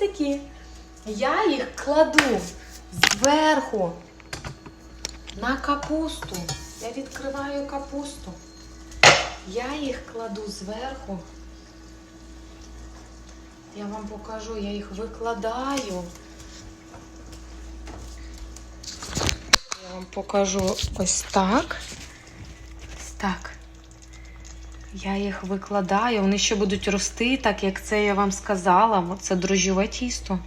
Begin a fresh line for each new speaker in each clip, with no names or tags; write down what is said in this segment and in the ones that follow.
такі. Я їх кладу зверху на капусту. Я відкриваю капусту. Я їх кладу зверху. Я вам покажу, я їх викладаю. Я вам покажу ось так. Ось так. Я їх викладаю, вони ще будуть рости, так як це я вам сказала. Це дрожжове тісто.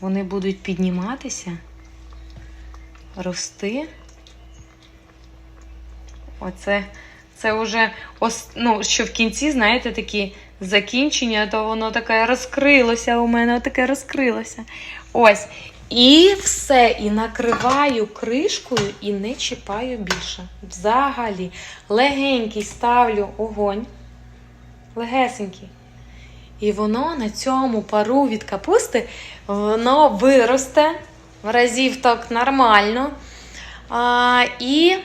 Вони будуть підніматися, рости. Оце це вже ну, що в кінці, знаєте, такі закінчення, то воно таке розкрилося у мене, таке розкрилося. Ось. І все, і накриваю кришкою і не чіпаю більше. Взагалі, легенький ставлю огонь. Легесенький. І воно на цьому пару від капусти воно виросте разів так нормально. А, і,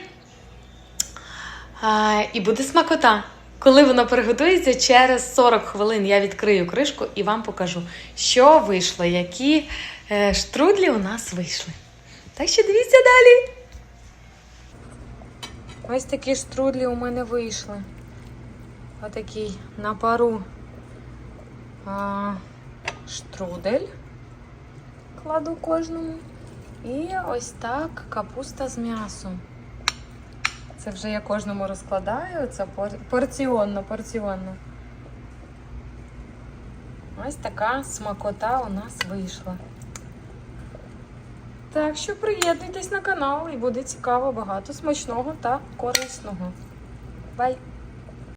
а, і буде смакота. Коли воно приготується, через 40 хвилин я відкрию кришку і вам покажу, що вийшло, які е, штрудлі у нас вийшли. Так що дивіться далі. Ось такі штрудлі у мене вийшли. Отакий на пару а, штрудель кладу кожному. І ось так капуста з м'ясом. Це вже я кожному розкладаю, це пор- порціонно, порціонно. Ось така смакота у нас вийшла. Так що приєднуйтесь на канал і буде цікаво, багато смачного та корисного. Бай!